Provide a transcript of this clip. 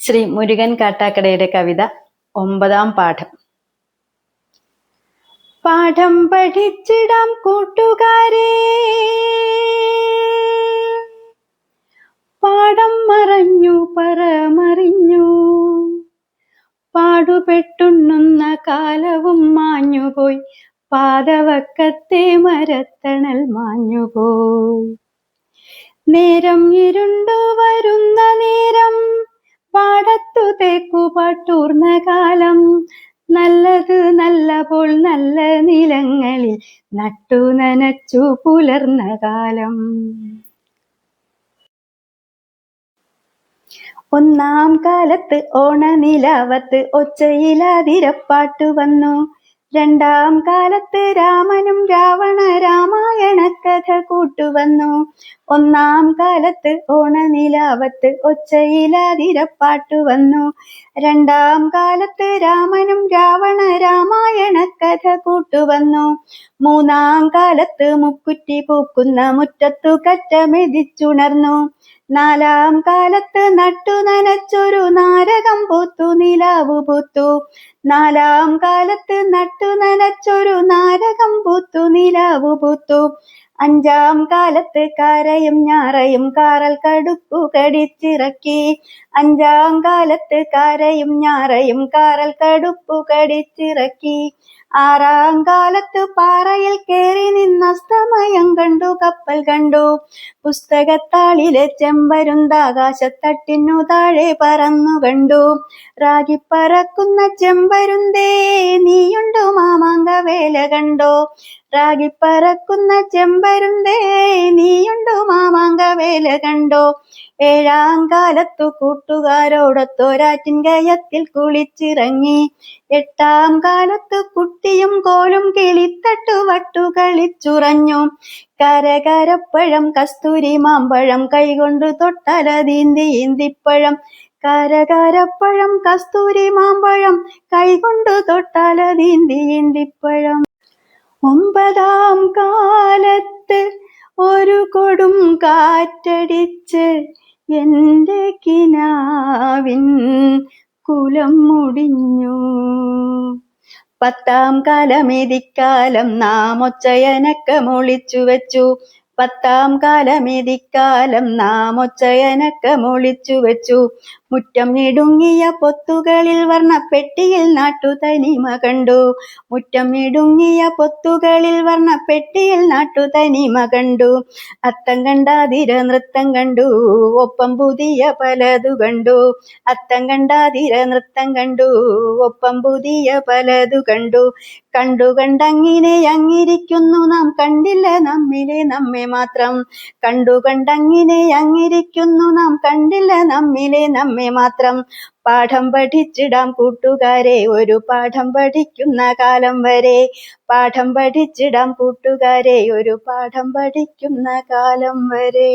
ശ്രീ മുരുകൻ കാട്ടാക്കടയുടെ കവിത ഒമ്പതാം പാഠം. പാഠം പഠിച്ചിടാം കൂട്ടുകാരെ. പാഠം മറഞ്ഞു പറമറിഞ്ഞു. പാടുപെട്ടുണ്ണുന്ന കാലവും മാഞ്ഞുപോയി. പാതവക്കത്തെ മരത്തണൽ മാഞ്ഞുപോയി. നേരം ഇരുണ്ടു നേരം പാടത്തു തേക്കു പാട്ടൂർന്ന കാലം നല്ലത് നല്ലപ്പോൾ നല്ല നിലങ്ങളിൽ നട്ടു നനച്ചു പുലർന്ന കാലം. ഒന്നാം കാലത്ത് ഓണനിലാവത്ത് ഒച്ചയിലാതിരപ്പാട്ടു വന്നു. രണ്ടാം കാലത്ത് രാമനും രാവണ രാമായണ കഥ കൂട്ടുവന്നു. ഒന്നാം കാലത്ത് ഓണനിലാവത്ത് ഒച്ചയിലാതിരപ്പാട്ടു വന്നു. രണ്ടാം കാലത്ത് രാമനും രാവണ രാമായണ കഥ കൂട്ടുവന്നു. മൂന്നാം കാലത്ത് മുക്കുറ്റി പൂക്കുന്ന മുറ്റത്തു കറ്റമെതിച്ചുണർന്നു. നാലാം കാലത്ത് നട്ടു നനച്ചൊരു നാരകം പൂത്തു നിലാവു പൂത്തു. നാലാം കാലത്ത് നട്ടു നനച്ചൊരു നാരകം പൂത്തു നിലാവു പൂത്തു. അഞ്ചാം കാലത്ത് കരയും ഞാറയും കാറൽ കടുപ്പു കടിച്ചിറക്കി. അഞ്ചാം കാലത്ത് കരയും ഞാറയും കാറൽ കടുപ്പു കടിച്ചിറക്കി. ആറാം കാലത്ത് പാറയിൽ കയറി നിന്ന നിന്നസ്തമയം കണ്ടു കപ്പൽ കണ്ടു. പുസ്തകത്താളിലെ ചെമ്പരുന്താകാശത്തട്ടിനു താഴെ പറന്നു കണ്ടു. റാഗി പറക്കുന്ന ചെമ്പരുന്തേ നീയുണ്ടോ മാമാങ്ക വേല കണ്ടോ? റാഗി പറക്കുന്ന ചെമ്പരുന്തേ നീയുണ്ടോ മാമാങ്ക വേല കണ്ടോ? ഏഴാം കാലത്തു കൂട്ടുകാരോടൊത്തൊരാറ്റിൻ കയത്തിൽ കുളിച്ചിറങ്ങി. എട്ടാം കാലത്ത് കുട്ടിയും കോലും കിളിത്തട്ടു വട്ടു കളിച്ചുറഞ്ഞു. കരകരപ്പഴം കസ്തൂരി മാമ്പഴം കൈകൊണ്ട് തൊട്ടലതീന്തി ഈന്തിപ്പഴം കരകരപ്പഴം കസ്തൂരി മാമ്പഴം കൈകൊണ്ട് തൊട്ടലതീന്തി ഈന്തിപ്പഴം ഒമ്പതാം കാലത്ത് ഒരു കൊടും കാറ്റടിച്ച് എന്റെ കിനാവിൻ കുലം മുടിഞ്ഞു. പത്താം കാലമേതിക്കാലം നാം ഒച്ചയനക്കമൊളിച്ചു വെച്ചു. പത്താം കാലമേതിക്കാലം നാം ഒച്ചയനക്കമൊളിച്ചു വെച്ചു. മുറ്റം ഇടുങ്ങിയ പൊത്തുകളിൽ വർണപ്പെട്ടിയിൽ നാട്ടു തനിമ കണ്ടു. മുറ്റം ഇടുങ്ങിയ പൊത്തുകളിൽ വർണപ്പെട്ടിയിൽ നാട്ടു തനിമ കണ്ടു. അത്തം കണ്ടാതിര നൃത്തം കണ്ടു. ഒപ്പം പുതിയ പലതു കണ്ടു. അത്തം കണ്ടാതിര നൃത്തം കണ്ടു. ഒപ്പം പുതിയ പലതു കണ്ടു. കണ്ടു കണ്ടങ്ങിനെ അങ്ങിരിക്കുന്നു നാം കണ്ടില്ല നമ്മിലെ നമ്മെ മാത്രം. കണ്ടു കണ്ടങ്ങിനെ അങ്ങിരിക്കുന്നു നാം കണ്ടില്ല നമ്മിലെ നമ്മെ മാത്രം. പാഠം പഠിച്ചിടാം കൂട്ടുകാരെ ഒരു പാഠം പഠിക്കുന്ന കാലം വരെ. പാഠം പഠിച്ചിടാം കൂട്ടുകാരെ ഒരു പാഠം പഠിക്കുന്ന കാലം വരെ.